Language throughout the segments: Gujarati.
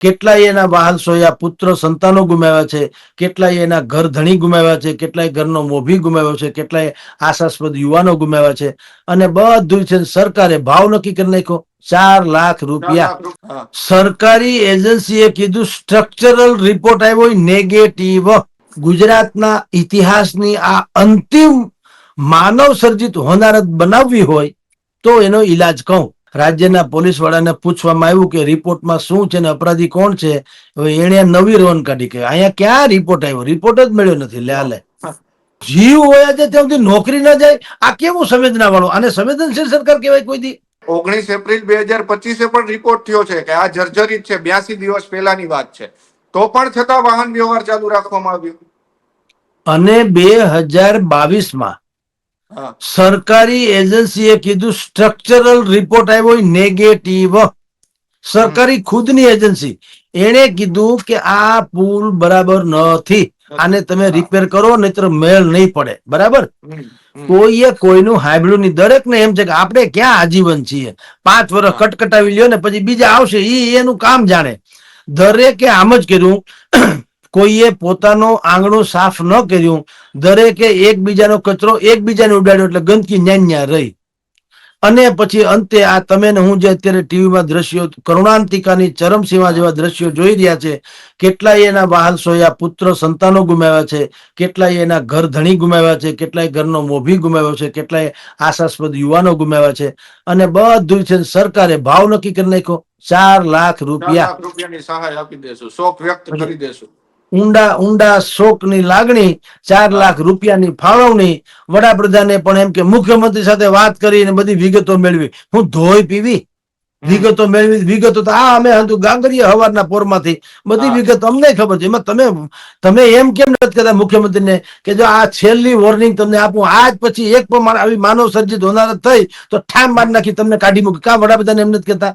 કેટલાય એના વાહન સોયા પુત્ર સંતાનો ગુમાવ્યા છે કેટલાય એના ઘર ધણી ગુમાવ્યા છે કેટલાય ઘરનો મોભી ગુમાવ્યો છે કેટલાય આશાસ્પદ યુવાનો ગુમાવ્યા છે. અને બધું છે સરકારે ભાવ નક્કી કરી નાખ્યો. ચાર લાખ રૂપિયા. સરકારી એજન્સીએ કીધું સ્ટ્રક્ચરલ રિપોર્ટ આવ્યો નેગેટિવ ગુજરાતના ઇતિહાસની આ અંતિમ માનવ સર્જિત હોનારત બનાવવી હોય તો એનો ઈલાજ કહું. રાજ્યના પોલીસ વાળાને પૂછવામાં આવ્યું કે રિપોર્ટમાં શું છે ને અપરાધી કોણ છે? હવે એણે નવી રોન કાઢી કે અહીંયા ક્યાં રિપોર્ટ આવ્યો? રિપોર્ટ જ મળ્યો નથી લે જીવ હોય છે ત્યાં સુધી નોકરી ના જાય આ કેવું સંવેદના વાળું આને સંવેદનશીલ સરકાર કહેવાય કોઈ દી? ઓગણીસ એપ્રિલ બે હજાર પચીસે પણ રિપોર્ટ થયો છે કે આ જર્જરિત છે બ્યાસી દિવસ પહેલાની વાત છે. તો પણ છતાં વાહન વ્યવહાર ચાલુ રાખવામાં આવ્યો. અને બે હજાર બાવીસમાં સરકારી એજન્સીએ કીધું સ્ટ્રક્ચરલ રિપોર્ટ આવ્યો નેગેટિવ સરકારી ખુદની એજન્સી. એણે કીધું કે આ પુલ બરાબર નથી. આને તમે રિપેર કરો નહીતર મેળ નહીં પડે. બરાબર. કોઈએ કોઈનું હાંભળ્યું નહીં. દરેકને એમ છે કે આપણે ક્યાં આજીવન છીએ? પાંચ વર્ષ કટકટાવી લ્યો ને પછી બીજા આવશે. એ એનું કામ જાણે. દરેકે આમ જ કર્યું. કોઈએ પોતાનું આંગણું સાફ ન કર્યું દરેકે એકબીજાનો કચરો એકબીજાને ઉડાડ્યો એટલે ગંદકી ન્યા રહી. અને પછી અંતે આ તમે ને હું જે અત્યારે ટીવીમાં દ્રશ્યો કરુણાંતિકાની ચરમસીમા જેવા દ્રશ્યો જોઈ રહ્યા છે કેટલાય એના વાહન સોયા પુત્ર સંતાનો ગુમાવ્યા છે કેટલાય એના ઘર ધણી ગુમાવ્યા છે કેટલાય ઘરનો મોભી ગુમાવ્યો છે કેટલાય આશાસ્પદ યુવાનો ગુમાવ્યા છે. અને બધું છે સરકારે ભાવ નક્કી કરી નાખ્યો ચાર લાખ રૂપિયા. રૂપિયાની સહાય આપી દેશું શોક વ્યક્ત કરી દેશું. ઊંડા ઊંડા શોકની લાગણી ચાર લાખ રૂપિયાની ફાળવણી. વડાપ્રધાને પણ એમ કે મુખ્યમંત્રી સાથે વાત કરીને બધી વિગતો મેળવી. હું ધોઈ પીવી? વિગતો મેળવી વિગતો તો આ અમે હતું ગાંગરીય હવારના પોરમાંથી. બધી વિગત વિગતો અમને ખબર છે. એમાં તમે તમે એમ કેમ નથી કહેતા મુખ્યમંત્રીને કે જો આ છેલ્લી વોર્નિંગ તમને આપું આજ પછી એક પણ આવી માનવ સર્જિત હોનારત થઈ તો ઠામ માર નાખી તમને કાઢી મૂકી. કા વડાપ્રધાન એમ નથી કહેતા?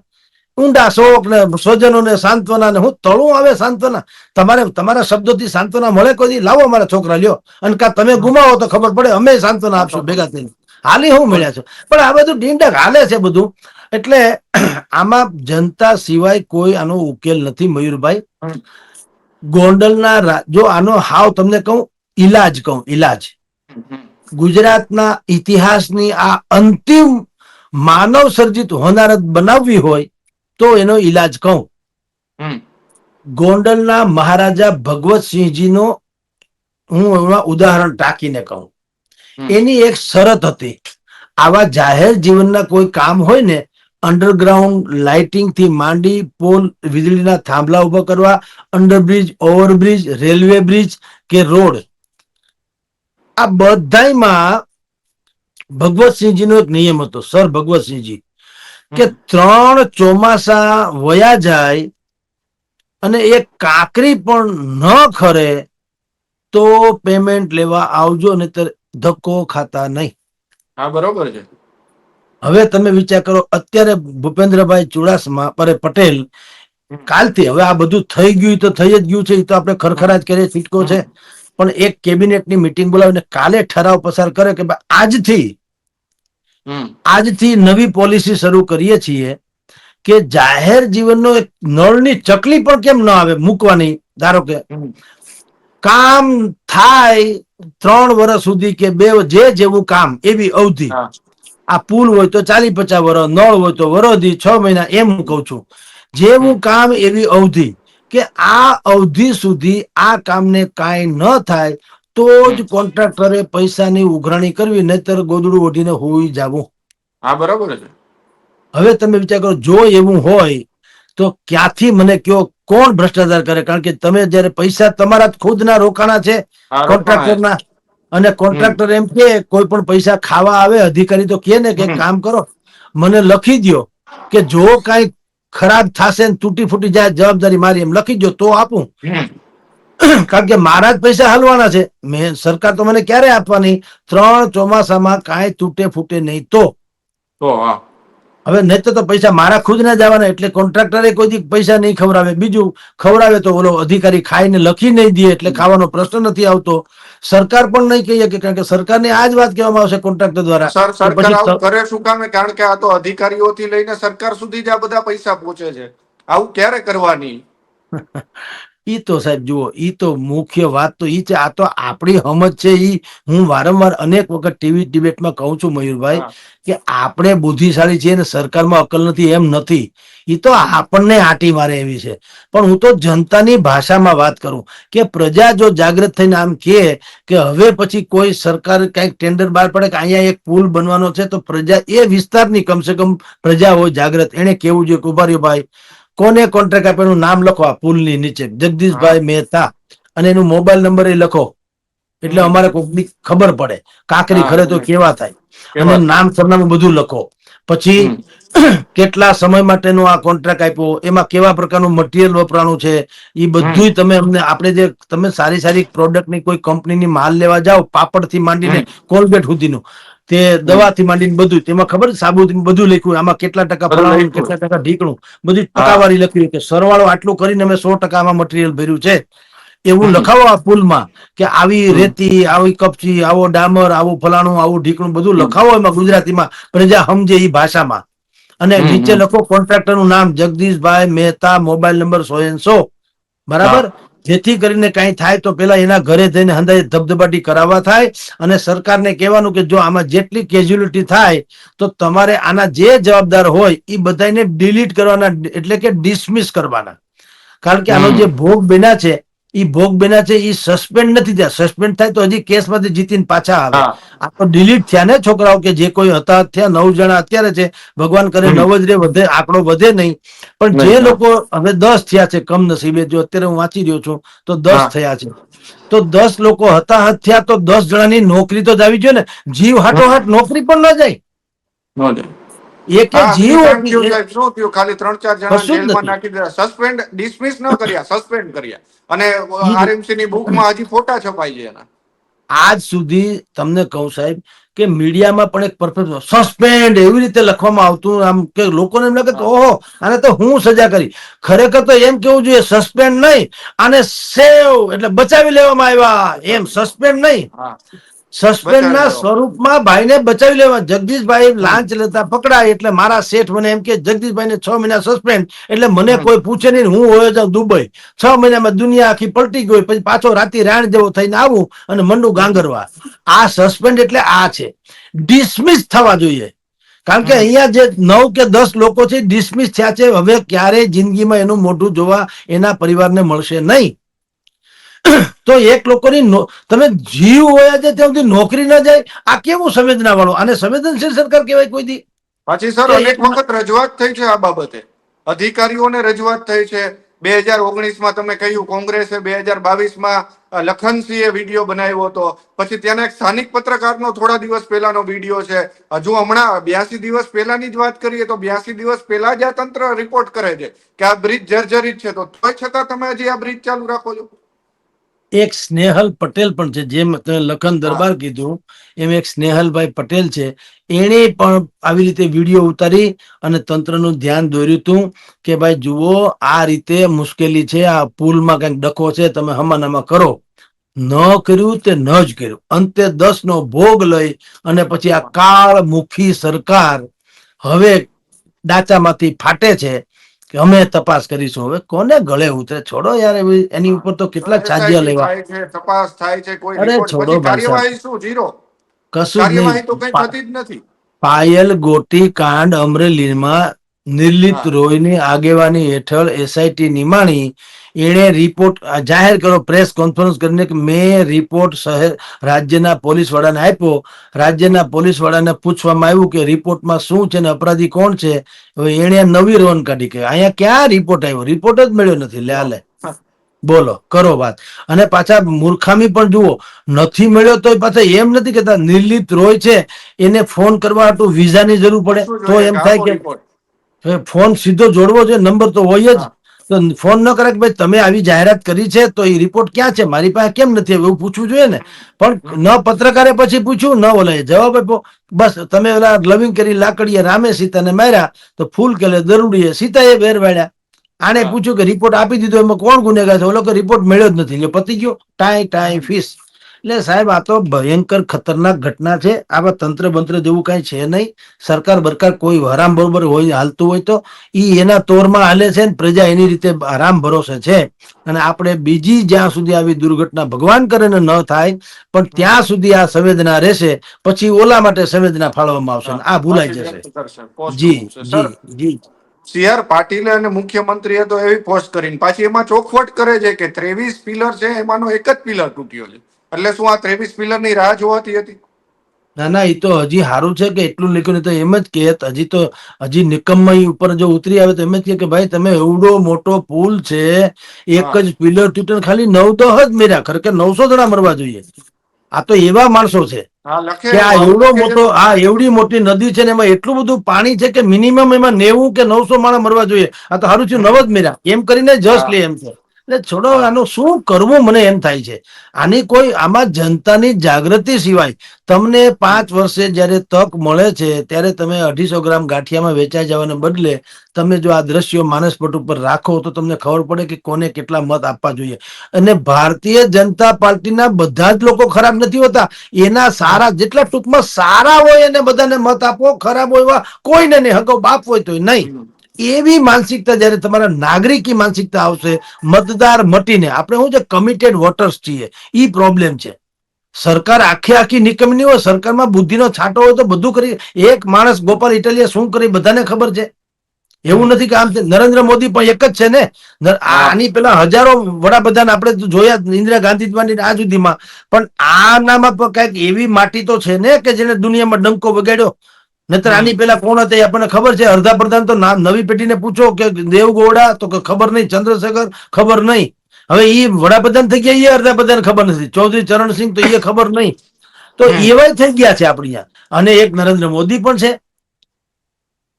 ઊંડા શોક ને સ્વજનોને સાંત્વના ને હું તળું આવે સાંત્વના. તમારે, તમારા શબ્દોથી સાંત્વના મળે કોઈ લાવો મારા છોકરા, લ્યો. અને કા તમે ગુમાવો તો ખબર પડે, અમે સાંત્વના આપશું ભેગા થઈને. હાલી હું મળ્યા છો. પણ આ બધું ડીંડક હાલે છે બધું. એટલે આમાં જનતા સિવાય કોઈ આનો ઉકેલ નથી, મયુરભાઈ. ગોંડલના જો આનો હાવ તમને કહું, ઈલાજ કહું, ઈલાજ. ગુજરાતના ઇતિહાસની આ અંતિમ માનવ સર્જિત હોનારત બનાવવી હોય તો એનો ઈલાજ કહું. ગોંડલના મહારાજા ભગવતસિંહજીનો હું એમાં ઉદાહરણ ટાંકીને કહું. એની એક શરત હતી. આવા જાહેર જીવનના કોઈ કામ હોય ને અંડરગ્રાઉન્ડ લાઇટિંગથી માંડી પોલ વીજળીના થાંભલા ઊભા કરવા અંડરબ્રિજ ઓવરબ્રિજ રેલવે બ્રિજ કે રોડ. આ બધામાં ભગવતસિંહજીનો એક નિયમ હતો. સર ભગવતસિંહજી કે ત્રણ ચોમાસા વયા જાય અને એ કાકરી પણ ન ખરે તો પેમેન્ટ લેવા આવજો ને ધક્કો ખાતા નહીં. હા બરોબર છે. હવે તમે વિચાર કરો અત્યારે ભૂપેન્દ્રભાઈ ચુડાસમા પરે પટેલ કાલથી હવે આ બધું થઈ ગયું તો થઈ જ ગયું છે એ તો આપણે ખરખરાટ કરીએ સિટકો છે. પણ એક કેબિનેટની મિટિંગ બોલાવીને કાલે ઠરાવ પસાર કરે કે ભાઈ આજથી. આજથી નવી પોલિસી શરૂ કરીએ છીએ કે જાહેર જીવનનો એક નળની ચકલી પણ કેમ ન આવે મૂકવાની? ધારો કે કામ થાય ત્રણ વર્ષ સુધી કે બે જે જેવું કામ એવી અવધિ. આ પુલ હોય તો ચાલી પચાસ વર્ષ નળ હોય તો વરોધી છ મહિના એમ હું કઉ છું. જેવું કામ એવી અવધિ કે આ અવધિ સુધી આ કામને કાંઈ ન થાય તો જ કોન્ટ્રાક્ટરે પૈસાની ઉઘરાણી કરવી નહીતર ગોદડું ઓઢીને હોઈ જવું. હા બરાબર છે. હવે તમે વિચાર કરો જો એવું હોય તો ક્યાંથી મને કયો કોણ ભ્રષ્ટાચાર કરે? કારણ કે તમે જયારે પૈસા તમારા ખુદના રોકાણા છે કોન્ટ્રાક્ટરના. અને કોન્ટ્રાક્ટર એમ કે કોઈ પણ પૈસા ખાવા આવે અધિકારી તો કે ને કે કામ કરો. મને લખી દો કે જો કઈ ખરાબ થશે તૂટી ફૂટી જાય જવાબદારી મારી એમ લખી દો તો આપું. કારણ કે મારા જ પૈસા હાલવાના છે. મેં સરકાર તો મને ક્યારે આપવાની? ત્રણ ચોમાસામાં કાંઈ તૂટે ફૂટે નહીં તો. હવે નહીં તો પૈસા મારા ખુદના જવાના એટલે કોન્ટ્રાક્ટરે કોઈ પૈસા નહીં ખવડાવે. બીજું ખવડાવે તો ઓલો અધિકારી ખાઈને લખી નહીં દે એટલે ખાવાનો પ્રશ્ન નથી આવતો. સરકાર પણ નહીં કહી શકે કારણ કે સરકારને આ જ વાત કહેવામાં આવશે કોન્ટ્રાક્ટર દ્વારા. સરકાર કરે શું કામે? કારણ કે આ તો અધિકારીઓથી લઈને સરકાર સુધી જ આ બધા પૈસા પહોંચે છે. આવું ક્યારે કરવાની? ઈ તો સાહેબ જુઓ ઈ તો મુખ્ય વાત તો ઈ છે આ તો આપણી સમજ છે ઈ. હું વારંવાર અનેક વખત ટીવી ડિબેટમાં કહું છું મયુરભાઈ કે આપણે બુદ્ધિશાળી છીએ ને સરકારમાં અકલ નથી એમ નથી. ઈ તો આપણને આટી મારે એવી છે. પણ હું તો જનતાની ભાષામાં વાત કરું કે પ્રજા જો જાગૃત થઈને આમ કહે કે હવે પછી કોઈ સરકાર કંઈક ટેન્ડર બહાર પડે કે અહીંયા એક પુલ બનવાનો છે તો પ્રજા એ વિસ્તારની કમસે કમ પ્રજા હોય જાગૃત. એને કેવું જોઈએ કે ઊભા ભાઈ? કોને કોન્ટ્રાક્ટ આપ્યો? એનું નામ લખો આ પુલની નીચે. જગદીશભાઈ મહેતા. અને એનું મોબાઈલ નંબર એ લખો. એટલે અમારે કોકની ખબર પડે. કાકરી ખરે તો કેવા થાય? અને નામ સરનામું બધું લખો. પછી કેટલા સમય માટેનો આ કોન્ટ્રાક્ટ આપ્યો? એમાં કેવા પ્રકારનું મટીરિયલ વપરાણું છે? એ બધું તમે અમને આપણે જે તમે સારી સારી પ્રોડક્ટની કોઈ કંપનીની માલ લેવા જાઓ પાપડથી માંડીને. કોલગેટ સુધીનું. તે દવાથી માંડીને બધું તેમાં ખબર છે? સાબુથી બધું લખ્યું. આમાં કેટલા ટકા ફલાણું કેટલા ટકા ઢીકણું. બધી ટકાવારી લખ્યું કે સરવાળો આટલું કરીને અમે સો ટકા આમાં મટીરિયલ ભર્યું છે. એવું લખાવો આ પુલમાં કે આવી રેતી આવી કપચી આવો ડામર આવું ફલાણું આવું ઢીકણું બધું લખાવો એમાં ગુજરાતીમાં. પ્રજા સમજે એ ભાષામાં. અને નીચે લખો કોન્ટ્રાક્ટરનું નામ જગદીશભાઈ મહેતા મોબાઈલ નંબર સો એન સો. બરાબર? જેથી કરીને કઈ થાય તો પેલા એના ઘરે જઈને હંદાય ધબધબાટી કરાવવા થાય અને સરકારને કહેવાનું કે જો આમાં જેટલી કેજ્યુલિટી થાય તો તમારે આના જે જવાબદાર હોય એ બધાને ડિલીટ કરવાના એટલે કે ડિસમિસ કરવાના. કારણ કે આનો જે ભોગ બન્યા છે એ ભોગ બેના છે એ સસ્પેન્ડ નથી થયા. સસ્પેન્ડ થાય તો હજી કેસમાંથી જીતીને પાછા આવે. આ તો ડિલીટ થયા ને છોકરાઓ કે જે કોઈ હતા થયા નવ જણા અત્યારે છે. ભગવાન કરે નવ જ રે વધે આંકડો વધે નહીં. પણ જે લોકો હવે દસ થયા છે કમનસીબે જો અત્યારે હું વાંચી રહ્યો છું તો દસ થયા છે. તો દસ લોકો હતા થયા તો દસ જણાની નોકરી તો જ આવી જોઈએ ને. જીવ હાટોહાટ નોકરી પણ ન જાય. નો જાય. એ જીવ બીજું કેમ થયું એ- સાહેબ? શું થયું? ખાલી ત્રણ ચાર જણા જેલમાં નાખી દીધા. સસ્પેન્ડ ડિસમિસ ન કર્યા સસ્પેન્ડ કર્યા. અને આરએમસી ની બુકમાં હજી ફોટા છપાઈ છે એના. આજ સુધી તમને કહું સાહેબ કે મીડિયામાં પણ એક પરફેક્ટ સસ્પેન્ડ એવી રીતે લખવામાં આવતું આમ કે લોકોને એમ લાગે કે ઓહો આને તો હું સજા કરી. ખરેખર તો એમ કેવું જોઈએ સસ્પેન્ડ નહીં આને સેવ એટલે બચાવી લેવામાં આવ્યા. એમ સસ્પેન્ડ નહીં. હા સસ્પેન્ડ ના સ્વરૂપમાં ભાઈને બચાવી લેવા. જગદીશભાઈ લાંચ લેતા પકડાય એટલે મારા શેઠ મને એમ કે જગદીશભાઈ ને છ મહિના સસ્પેન્ડ એટલે મને કોઈ પૂછે નહીં હું હોયો જાઉં દુબઈ. છ મહિનામાં દુનિયા આખી પલટી ગઈ પછી પાછો રાતી રાણ જેવો થઈને આવું અને મંડું ગાંગરવા. આ સસ્પેન્ડ એટલે આ છે. ડિસમિસ થવા જોઈએ. કારણ કે અહીંયા જે નવ કે દસ લોકો છે ડિસમિસ થયા છે. હવે ક્યારેય જિંદગીમાં એનું મોઢું જોવા એના પરિવારને મળશે નહીં. તો એક લોકોની તમે જીવ હોયા છે ત્યાં સુધી નોકરી ના જાય આ કેવું સંવેદના વાળું અને સંવેદનશીલ સરકાર કહેવાય કોઈ દી? પાછી સર અનેક વખત રજૂઆત થઈ છે આ બાબતે. અધિકારીઓને રજૂઆત થઈ છે. બે હજાર ઓગણીસમાં તમે કહ્યું કોંગ્રેસે બે હજાર બાવીસમાં લખનસિંહે વીડિયો બનાવ્યો હતો. પછી ત્યાંના એક સ્થાનિક પત્રકારનો થોડા દિવસ પહેલાનો વીડિયો છે. હજુ હમણાં બ્યાસી દિવસ પહેલાની જ વાત કરીએ તો બ્યાસી દિવસ પહેલા જ આ તંત્ર રિપોર્ટ કરે છે કે આ બ્રિજ જર્જરિત છે. તો છતાં તમે હજી આ બ્રિજ ચાલુ રાખો છો? એક સ્નેહલ પટેલ પણ છે જેમ તમે લખન દરબાર કીધું એમ એક સ્નેહલભાઈ પટેલ છે. એણે પણ આવી રીતે વીડિયો ઉતારી અને તંત્રનું ધ્યાન દોર્યું હતું કે ભાઈ જુઓ આ રીતે મુશ્કેલી છે આ પુલમાં કંઈક ડખો છે તમે હમાનામાં કરો. ન કર્યું તે ન જ કર્યું. અંતે દસ નો ભોગ લઈ અને પછી આ કાળમુખી સરકાર હવે ડાચામાંથી ફાટે છે. કે અમે તપાસ કરીશું. હવે કોને ગળે ઉતરે? છોડો યાર એની ઉપર તો કેટલા છાજ્યા લેવા? તપાસ થાય છે કોઈ અરે છોડો કાર્યવાહી શું? જીરો કશું કાર્યવાહી તો નહીં કઈ થતી જ નથી. પાયલ ગોટી કાંડ અમરેલીમાં નિર્લિપ્ત હા. રોયની આગેવાની હેઠળ એસઆઈટી નિમાણી એણે રિપોર્ટ જાહેર કર્યો પ્રેસ કોન્ફરન્સ કરીને કે મેં રિપોર્ટ શહેર રાજ્યના પોલીસ વડાને આપ્યો. રાજ્યના પોલીસ વડાને પૂછવામાં આવ્યું કે રિપોર્ટમાં શું છે ને અપરાધી કોણ છે? હવે એણે નવી રોન કાઢી કે અહીંયા ક્યાં રિપોર્ટ આવ્યો? રિપોર્ટ જ મળ્યો નથી. લે લે. બોલો કરો વાત. અને પાછા મૂર્ખામી પણ જુઓ. નથી મળ્યો તો પાછા એમ નથી કેતા નિર્લિત રોય છે. એને ફોન કરવા હાટુ વિઝાની જરૂર પડે. તો એમ થાય કે ફોન સીધો જોડવો જોઈએ નંબર તો હોય જ. તો ફોન ન કરે કે ભાઈ તમે આવી જાહેરાત કરી છે તો એ રિપોર્ટ ક્યાં છે? મારી પાસે કેમ નથી? એવું પૂછવું જોઈએ ને. પણ ન પત્રકારે પછી પૂછ્યું ન ઓલાએ જવાબ આપ્યો. બસ તમે ઓલા લવિંગ કરી લાકડીએ રામે સીતાને માર્યા તો ફૂલ કેલે દરુડીએ સીતાએ વેર વાળ્યા. આને પૂછ્યું કે રિપોર્ટ આપી દીધો એમાં કોણ ગુનેગાર છે? ઓલો કે રિપોર્ટ મળ્યો જ નથી. પતી ગયો. ટાઈ ટાઈ ફીસ. એટલે સાહેબ આ તો ભયંકર ખતરનાક ઘટના છે. આવા તંત્ર બંત્ર જેવું કઈ છે નહીં. સરકાર બરકાર કોઈ હરામ બરોબર હોય હાલતું હોય તો ઈ એના તોરમાં હાલે છે ને પ્રજા એની રીતે આરામ ભરોસે છે. અને આપણે બીજી જ્યાં સુધી આવી દુર્ઘટના ભગવાન કરે ને ન થાય પણ ત્યાં સુધી આ સંવેદના રહેશે પછી ઓલા માટે સંવેદના ફાળવવામાં આવશે આ ભૂલાઈ જશે. જી જી જી. સી આર પાટીલે અને મુખ્યમંત્રીએ તો એવી પોસ્ટ કરીને પાછી એમાં ચોખવટ કરે છે કે ત્રેવીસ પિલર છે એમાંનો એક જ પિલર તૂટ્યો છે. એટલે શું આ ત્રેવીસ પિલરની રાહ જોવાતી હતી? ના ના એ તો હજી સારું છે કે એટલું લખ્યું નહીં. તો એમ જ કે હજી તો હજી નિકમમાં ઉપર જો ઉતરી આવે તો એમ જ કે કે ભાઈ તમે એવડો મોટો પુલ છે એક જ પિલર તૂટે ખાલી નવ દહ જ મેર્યા. ખરેખર નવસો જણા મરવા જોઈએ. આ તો એવા માણસો છે કે આ એવડો મોટો આ એવડી મોટી નદી છે ને એમાં એટલું બધું પાણી છે કે મિનિમમ એમાં નેવું કે નવસો માણસ મરવા જોઈએ. આ તો સારું છે નવ જ મેર્યા. એમ કરીને જસ્ટ લે એમ છે. એટલે છોડો. આનું શું કરવું મને એમ થાય છે આની કોઈ, આમાં જનતાની જાગૃતિ સિવાય તમને પાંચ વર્ષે જ્યારે તક મળે છે, ત્યારે તમે અઢીસો ગ્રામ ગાંઠિયામાં વેચાઈ જવાને બદલે તમે જો આ દ્રશ્યો માનસપટ ઉપર રાખો તો તમને ખબર પડે કે કોને કેટલા મત આપવા જોઈએ અને ભારતીય જનતા પાર્ટીના બધા જ લોકો ખરાબ નથી હોતા એના સારા જેટલા ટૂંકમાં સારા હોય એને બધાને મત આપો, ખરાબ હોય એવા કોઈને નહીં હકો બાપ હોય તો નહીં. એવી માનસિકતા જ્યારે તમારા નાગરિકી માનસિકતા આવશે, મતદાર મટીને. આપણે શું છે? કમિટેડ વોટર્સ છીએ. એ પ્રોબ્લેમ છે. સરકાર આખી આખી નિકમની હોય, સરકારમાં બુદ્ધિનો છાંટો હોય તો બધું કરી. એક માણસ ગોપાલ ઇટાલિયા શું કરી બધાને ખબર છે. એવું નથી કે આમ નરેન્દ્ર મોદી પણ એક જ છે ને? આની પેલા હજારો વડાપ્રધાન આપણે જોયા ઇન્દિરા ગાંધી માંડીને આ સુધીમાં પણ આનામાં પણ કંઈક એવી માટી તો છે ને કે જેને દુનિયામાં ડંકો વગાડ્યો? નતર આની પેલા કોણ હતા એ આપણને ખબર છે? અર્ધા પ્રધાન તો નામ નવી પેઢીને પૂછો કે દેવગૌડા તો ખબર નહીં ચંદ્રશેખર ખબર નહીં. હવે એ વડાપ્રધાન થઈ ગયા એ અર્ધા પ્રધાન ખબર નથી. ચૌધરી ચરણસિંહ તો એ ખબર નહીં. તો એવા થઈ ગયા છે આપણી અને એક નરેન્દ્ર મોદી પણ છે.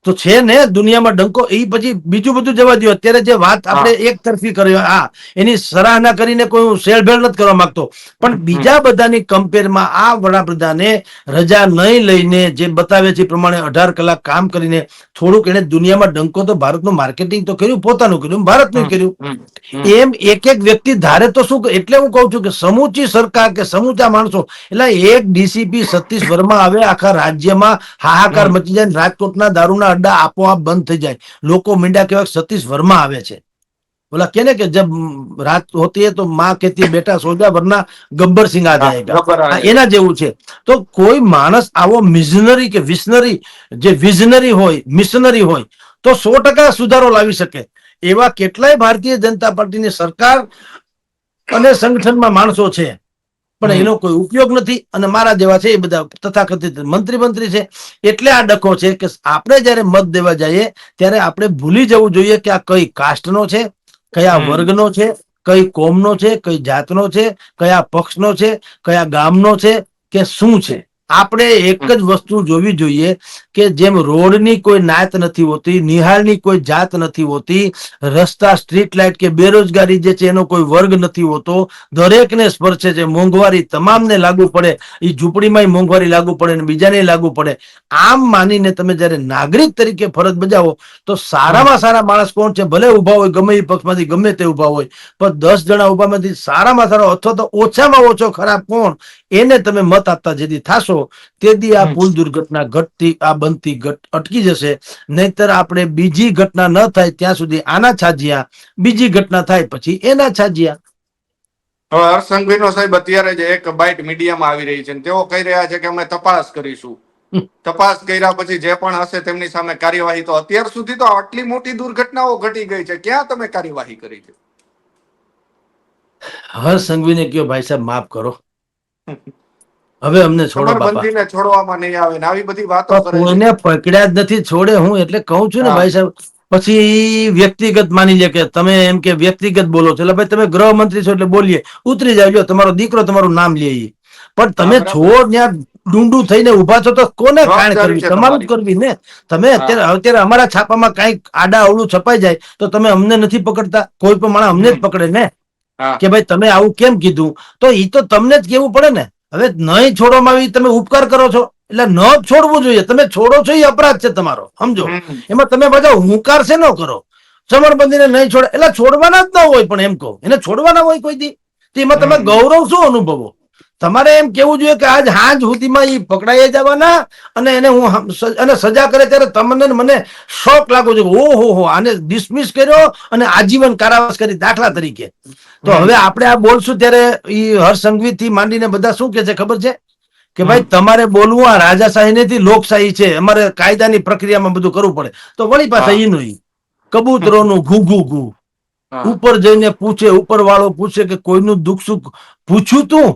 તો છે ને દુનિયામાં ડંકો એ પછી બીજું બધું જવા દો અત્યારે જે વાત આપણે એક તરફી કરી હા એની સરાહના કરીને કોઈ હું શેરભેર નથી કરવા માંગતો. પણ બીજા બધાની કમ્પેરમાં આ વડાપ્રધાને રજા નહીં લઈને જે બતાવે છે પ્રમાણે અઢાર કલાક કામ કરીને થોડુંક એને દુનિયામાં ડંકો તો ભારતનું માર્કેટિંગ તો કર્યું પોતાનું કર્યું ભારતનું કર્યું. એમ એક એક વ્યક્તિ ધારે તો શું? એટલે હું કહું છું કે સમૂચી સરકાર કે સમૂચા માણસો એટલે એક ડીસીપી સતીશ વર્મા આવે આખા રાજ્યમાં હાહાકાર મચી જાય રાજકોટના દારૂના અડ્ડા આપોઆપ બંધ થઈ જાય લોકો મીંડા કહેવાય કે સતીશ વર્મા આવે છે બોલા કે ને કે જબ રાત હોતી है તો माँ कहती है बेटा सो जा वरना गब्बर सिंह आ હા, जाएगा ગબ્બર આ આ એના જેવું છે તો કોઈ માણસ આવો મિશનરી કે વિશનરી જે વિઝનરી હોય મિશનરી હોય તો સો ટકા સુધારો લાવી શકે એવા કેટલાય ભારતીય જનતા પાર્ટીની સરકાર અને સંગઠનમાં માણસો છે પણ એનો કોઈ ઉપયોગ નથી અને મારા જેવા છે એ બધા તથાકથિત મંત્રી મંત્રી છે. એટલે આ ડખો છે કે આપણે જ્યારે મત દેવા જઈએ ત્યારે આપણે ભૂલી જવું જોઈએ કે આ કઈ કાસ્ટનો છે કયા. વર્ગનો છે કઈ કોમનો છે કઈ જાતનો છે કયા પક્ષનો છે કયા ગામનો છે કે શું છે. આપણે એક જ વસ્તુ જોવી જોઈએ કે જેમ રોડની કોઈ નાત નથી હોતી, નિહાળની કોઈ જાત નથી હોતી, રસ્તા, સ્ટ્રીટ લાઇટ કે બેરોજગારી જે છે એનો કોઈ વર્ગ નથી હોતો, દરેકને સ્પર્શે છે. મોંઘવારી તમામને લાગુ પડે એ ઝૂંપડીમાં મોંઘવારી લાગુ પડે ને બીજાને લાગુ પડે. આમ માનીને તમે જ્યારે નાગરિક તરીકે ફરજ બજાવો, તો સારામાં સારા માણસ કોણ છે? ભલે ઊભા હોય, ગમે એ પક્ષમાંથી, ગમે તે ઊભા હોય, પણ દસ જણા ઉભામાંથી સારામાં સારો અથવા તો ઓછામાં ઓછો ખરાબ કોણ? એને તમે મત આપતા જેથી થાશો તેથી આ પુલ દુર્ઘટના ઘટતી આ બનતી ઘટ અટકી જશે. નહીતર આપણે બીજી ઘટના ન થાય ત્યાં સુધી આના છાજિયા બીજી ઘટના થાય પછી એના છાજિયા. હવે હર્ષસંઘવીનો સાહેબ અત્યારે જે એક બાઇટ મીડિયામાં આવી રહી છે તેઓ કહી રહ્યા છે કે અમે તપાસ કરીશું. તપાસ કર્યા પછી જે પણ હશે તેમની સામે કાર્યવાહી તો અત્યાર સુધી તો આટલી મોટી દુર્ઘટનાઓ ઘટી ગઈ છે. ક્યાં તમે કાર્યવાહી કરી છે? હર્ષ સંઘવીને કયો ભાઈ સાહેબ માફ કરો. હવે અમને છોડો બાપા. છોડવામાં નહીં આવે ને આવી બધી વાતો કરે કોઈને પકડ્યા જ નથી છોડે હું એટલે કહું છું ને ભાઈ સાહેબ પછી વ્યક્તિગત માની લે કે તમે એમ કે વ્યક્તિગત બોલો છો એટલે ભાઈ તમે ગૃહમંત્રી છો એટલે બોલીએ. ઉતરી જાવ તમારો દીકરો તમારું નામ લે પણ તમે છોડ ત્યાં ડુંડું થઈને ઊભા છો તો કોને કાણ કરવી? તમારું જ કરવી ને? તમે અત્યારે અત્યારે અમારા છાપામાં કઈ આડા અવળું છપાઈ જાય તો તમે અમને નથી પકડતા? કોઈ પણ માણસ અમને જ પકડે ને? કે ભાઈ તમે આવું કેમ કીધું? તો એ તો તમને જ કેવું પડે ને. હવે નહીં છોડવામાં આવી તમે ઉપકાર કરો છો એટલે ન છોડવું જોઈએ. તમે છોડો છો એ અપરાધ છે તમારો સમજો? એમાં તમે બધા હુંકાર છે ન કરો. સમરબંધીને નહીં છોડે એટલે છોડવાના જ ન હોય પણ એમ કહો. એને છોડવાના હોય કોઈ દી. એમાં તમે ગૌરવ શું અનુભવો? તમારે એમ કેવું જોઈએ કે આજ હાજ સુધીમાં એ પકડાઈ જવાના અને એને હું અને સજા કરે ત્યારે તમને મને શોક લાગુ છે ઓ હો હો આને ડિસમિસ કર્યો અને આજીવન કારાવાસ કરી દાખલા તરીકે. તો હવે આપણે આ બોલશું ત્યારે એ હર્ષથી માંડીને બધા શું કે છે ખબર છે? કે ભાઈ તમારે બોલવું આ રાજાશાહી નથી લોકશાહી છે અમારે કાયદાની પ્રક્રિયામાં બધું કરવું પડે. તો વળી પાછા એનું કબૂતરોનું ઘુ ઘુ ઘુ ઉપર જઈને પૂછે ઉપર વાળો પૂછે કે કોઈનું દુઃખ સુખ પૂછ્યું તું?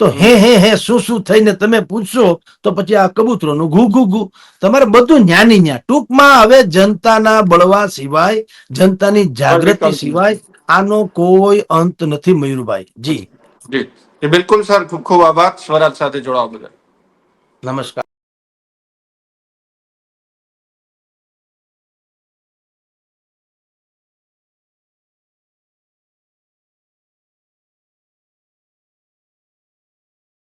તો હે હે હે શું શું થઈને તમે પૂછશો તો પછી આ કબૂતરોનું ઘુ ઘુ ઘુ. તમારે બધું ન્યાની જ્ઞા ટૂંકમાં હવે જનતાના બળવા સિવાય જનતાની જાગૃતિ સિવાય આનો કોઈ અંત નથી મયુરભાઈ જી. જી. જી બિલકુલ સર ખૂબ ખૂબ આભાર. સ્વરાજ સાથે જોડાવા બદલ. નમસ્કાર.